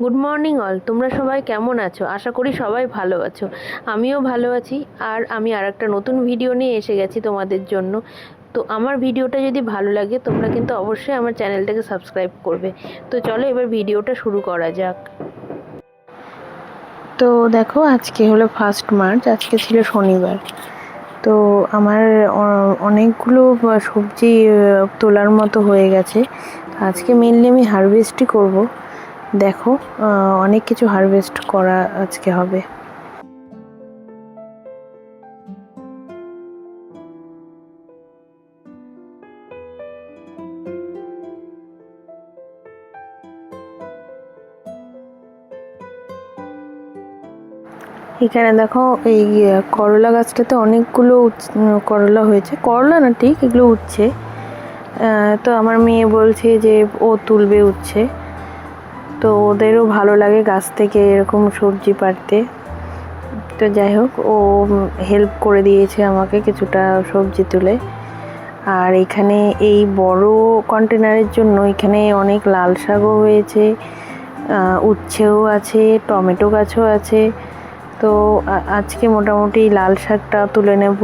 Good morning all তোমরা সবাই কেমন আছো? আশা করি সবাই ভালো আছো। আমিও ভালো আছি। আর আমি আর একটা নতুন ভিডিও নিয়ে এসে গেছি তোমাদের জন্য। তো আমার ভিডিওটা যদি ভালো লাগে, তোমরা কিন্তু অবশ্যই আমার চ্যানেলটাকে সাবস্ক্রাইব করবে। তো চলো এবার ভিডিওটা শুরু করা যাক। তো দেখো, আজকে হলো ফার্স্ট মার্চ আজকে ছিল শনিবার। তো আমার অনেকগুলো সবজি তোলার মতো হয়ে গেছে। আজকে মেনলি আমি হারভেস্টই করব। দেখো অনেক কিছু হারভেস্ট করা আজকে হবে। এখানে দেখো, এই করলা গাছটাতে অনেকগুলো করলা হয়েছে। করলা না ঠিক, এগুলো উঠছে। তো আমার মেয়ে বলছে যে ও তুলবে উচ্ছে তো ওদেরও ভালো লাগে গাছ থেকে এরকম সবজি পাড়তে। তো যাই হোক, ও হেল্প করে দিয়েছে আমাকে কিছুটা সবজি তুলে। আর এখানে এই বড় কন্টেনারের জন্য এখানে অনেক লাল শাকও হয়েছে উচ্ছেও আছে, টমেটো গাছও আছে। তো আজকে মোটামুটি লাল শাকটা তুলে নেব,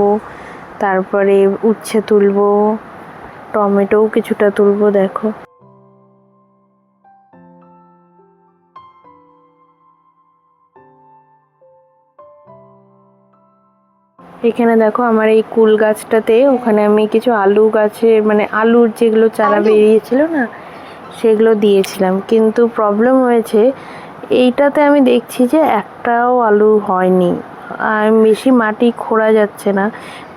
তারপরে উচ্ছে তুলব, টমেটোও কিছুটা তুলব, দেখো। এখানে দেখো আমার এই কুল গাছটাতে ওখানে আমি কিছু আলু গাছে মানে আলুর যেগুলো চারা বেরিয়েছিল না সেগুলো দিয়েছিলাম। কিন্তু প্রবলেম হয়েছে এইটাতে আমি দেখছি যে একটাও আলু হয়নি। আর বেশি মাটি খোঁড়া যাচ্ছে না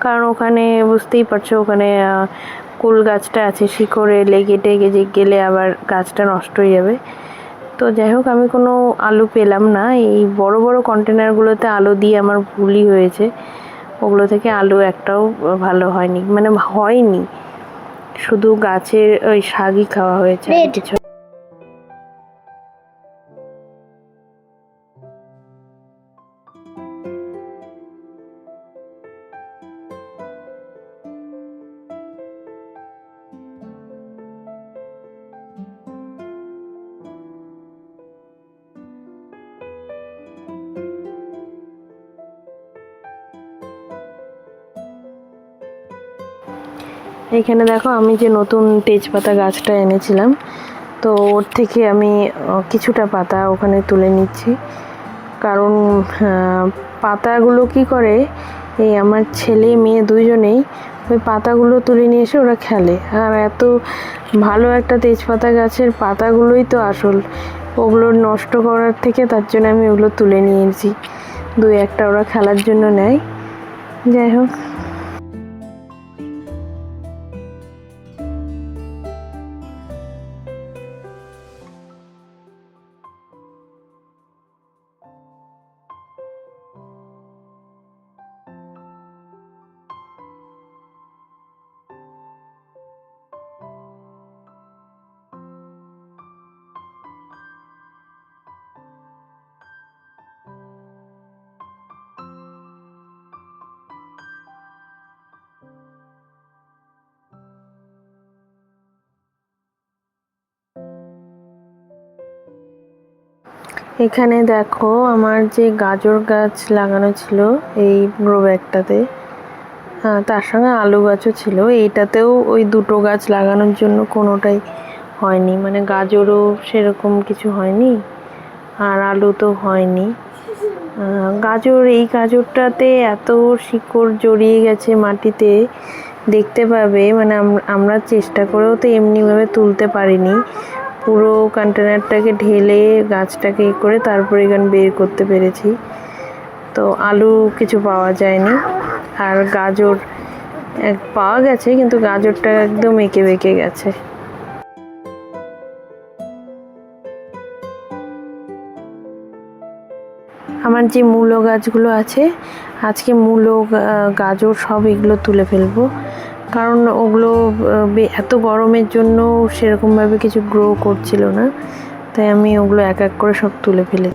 কারণ ওখানে বুঝতেই পারছ ওখানে কুল গাছটা আছে শিকড়ে লেগে টেগে যে গেলে আবার গাছটা নষ্ট হয়ে যাবে। তো যাই হোক আমি কোনো আলু পেলাম না। এই বড় বড় কন্টেনারগুলোতে আলু দিয়ে আমার ভুলই হয়েছে। ওগুলো থেকে আলু একটাও ভালো হয়নি মানে হয়নি। শুধু গাছের ওই শাকই খাওয়া হয়েছে কিছু এইখানে দেখো আমি যে নতুন তেজপাতা গাছটা এনেছিলাম, তো ওর থেকে আমি কিছুটা পাতা ওখানে তুলে নিচ্ছি। কারণ পাতাগুলো কি করে, এই আমার ছেলে, মেয়ে দুইজনেই ওই পাতাগুলো তুলে নিয়ে এসে ওরা খেলে। আর এত ভালো একটা তেজপাতা গাছের পাতাগুলোই তো আসল। ওগুলো নষ্ট করার থেকে তার জন্য আমি ওগুলো তুলে নিয়েছি। দুই একটা ওরা খেলার জন্য নেয়। যাই হোক। এখানে দেখো আমার যে গাজর গাছ লাগানো ছিল এই গ্রো ব্যাগটাতে হ্যাঁ, তার সঙ্গে আলু গাছও ছিল। এইটাতেও ওই দুটো গাছ লাগানোর জন্য কোনোটাই হয়নি। মানে গাজরও সেরকম কিছু হয়নি আর আলু তো হয়নি। গাজর এই গাজরটাতে এত শিকড় জড়িয়ে গেছে মাটিতে দেখতে পাবে। মানে আম- আমরা চেষ্টা করেও তো এমনিভাবে তুলতে পারিনি। পুরো কন্টেনারটাকে ঢেলে গাছটাকে করে তারপরে এখানে বের করতে পেরেছি। তো আলু কিছু পাওয়া যায়নি। আর গাজর এক পাওয়া গেছে, কিন্তু গাজরটা একদম এঁকে বেঁকে গেছে। আমার যে মূলো গাছগুলো আছে, আজকে মূলো গাজর সব এগুলো তুলে ফেলব। কারণ ওগুলো এত গরমের জন্য সেরকমভাবে কিছু গ্রো করছিল না। তাই আমি ওগুলো এক এক করে সব তুলে ফেলে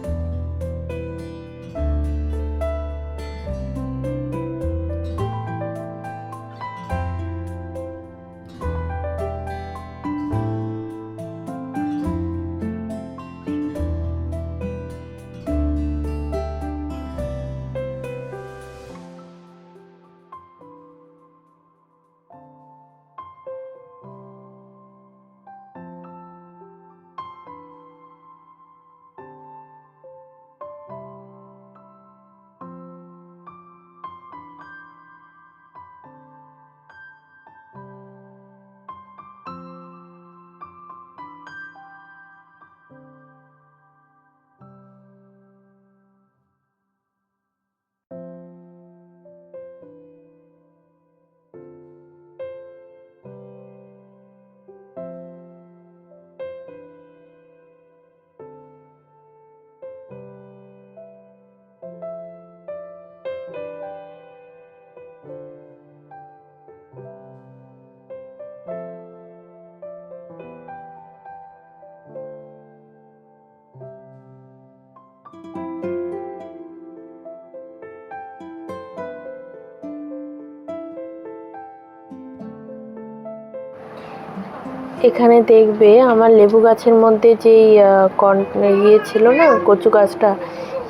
এখানে দেখবে আমার লেবু গাছের মধ্যে যেই কন- ইয়ে ছিল না, কচু গাছটা,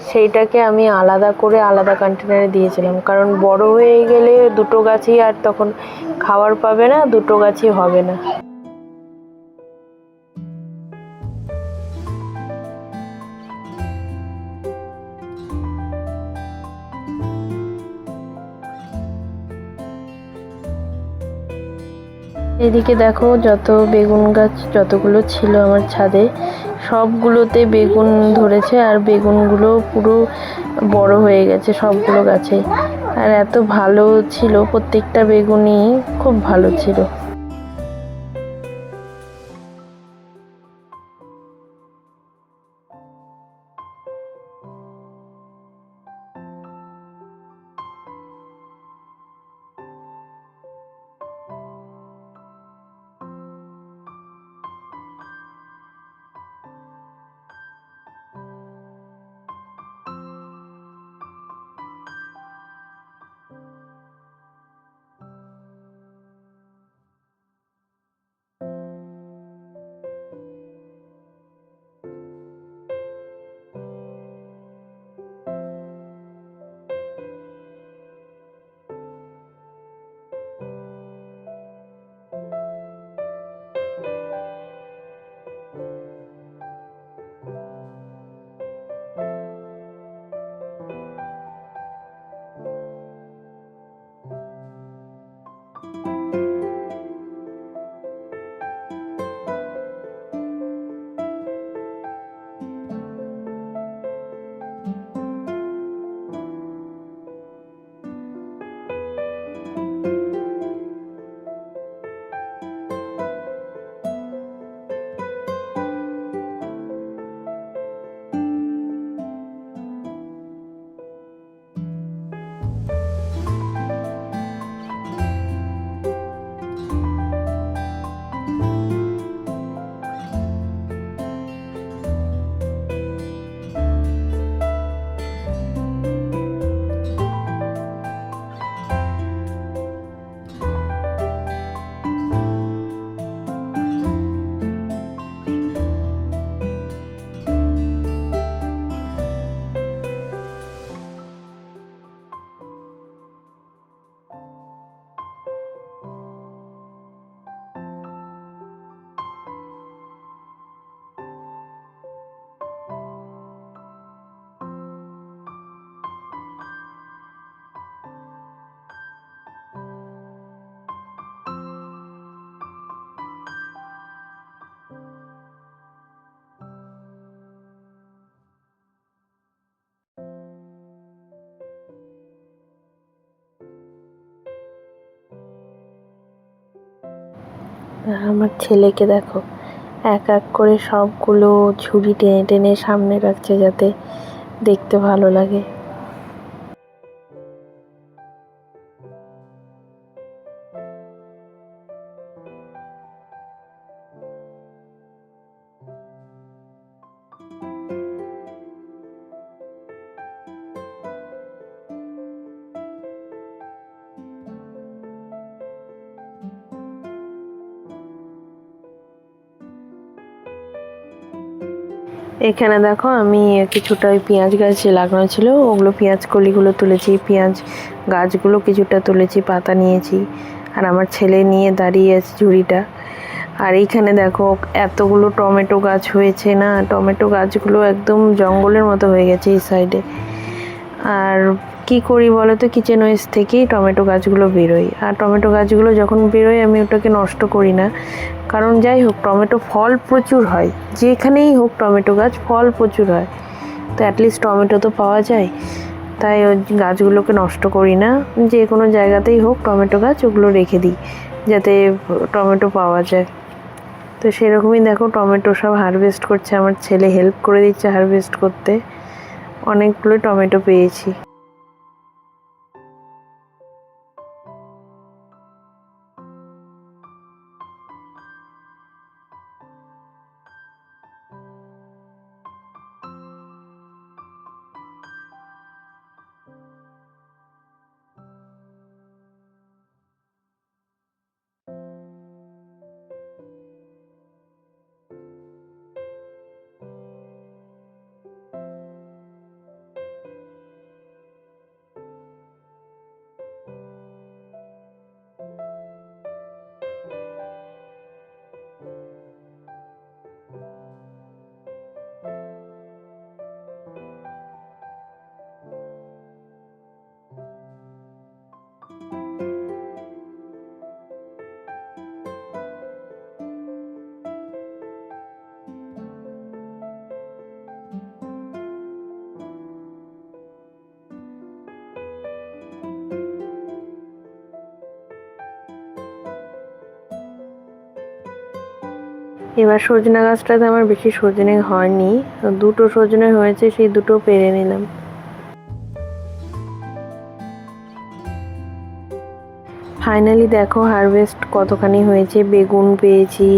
সেইটাকে আমি আলাদা করে আলাদা কন্টেনারে দিয়েছিলাম। কারণ বড় হয়ে গেলে দুটো গাছই আর তখন খাওয়ার পাবে না, দুটো গাছই হবে না। এদিকে দেখো যত বেগুন গাছ যতগুলো ছিল আমার ছাদে, সবগুলোতে বেগুন ধরেছে আর বেগুনগুলো পুরো বড় হয়ে গেছে সবগুলো গাছে। আর এত ভালো ছিল, প্রত্যেকটা বেগুনই খুব ভালো ছিল। আর আমার ছেলেকে দেখো, এক এক করে সবগুলো ঝুড়ি টেনে টেনে সামনে রাখছে যাতে দেখতে ভালো লাগে। এখানে দেখো আমি কিছুটা ওই পেঁয়াজ গাছ লাগানো ছিল, ওগুলো পেঁয়াজ কলিগুলো তুলেছি, পেঁয়াজ গাছগুলো কিছুটা তুলেছি, পাতা নিয়েছি, আর আমার ছেলে নিয়ে দাঁড়িয়ে আছে ঝুড়িটা। আর এইখানে দেখো এতগুলো টমেটো গাছ হয়েছে না, টমেটো গাছগুলো একদম জঙ্গলের মতো হয়ে গেছে এই সাইডে আর কি করি বলো তো? কিচেন ওয়েস্ট থেকেই টমেটো গাছগুলো বেরোয়। আর টমেটো গাছগুলো যখন বেরোয়, আমি ওটাকে নষ্ট করি না। কারণ যাই হোক, টমেটো ফল প্রচুর হয়। যেখানেই হোক টমেটো গাছ, ফল প্রচুর হয়। তো অ্যাটলিস্ট টমেটো তো পাওয়া যায়। তাই ওই গাছগুলোকে নষ্ট করি না। যে কোনো জায়গাতেই হোক টমেটো গাছ, ওগুলো রেখে দিই, যাতে টমেটো পাওয়া যায়। তো সেরকমই দেখো, টমেটো সব হারভেস্ট করছে। আমার ছেলে হেল্প করে দিচ্ছে হারভেস্ট করতে। অনেকগুলো টমেটো পেয়েছি। এবার সজনা গাছটাতে আমার বেশি সজনে হয়নি। দুটো সজনে হয়েছে, সেই দুটো পেরে নিলাম। ফাইনালি দেখো হারভেস্ট কতখানি হয়েছে। বেগুন পেয়েছি,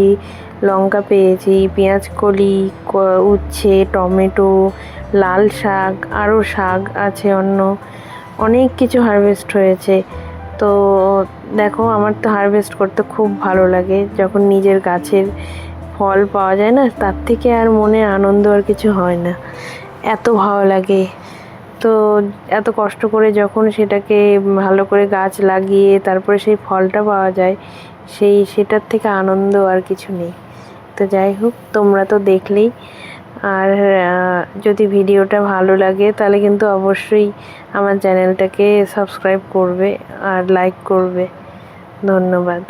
লঙ্কা পেয়েছি, পেঁয়াজ কলি উচ্ছে, টমেটো, লাল শাক, আরও শাক আছে, অন্য অনেক কিছু হারভেস্ট হয়েছে। তো দেখো, আমার তো হারভেস্ট করতে খুব ভালো লাগে। যখন নিজের গাছের ফল পাওয়া যায় না, তার থেকে আর মনে আনন্দ আর কিছু হয় না। এত ভালো লাগে। তো এত কষ্ট করে যখন সেটাকে ভালো করে গাছ লাগিয়ে তারপরে সেই ফলটা পাওয়া যায়, সেই সেটার থেকে আনন্দ আর কিছু নেই। তো যাই হোক, তোমরা তো দেখলেই। আর যদি ভিডিওটা ভালো লাগে, তাহলে কিন্তু অবশ্যই আমার চ্যানেলটাকে সাবস্ক্রাইব করবে আর লাইক করবে। ধন্যবাদ।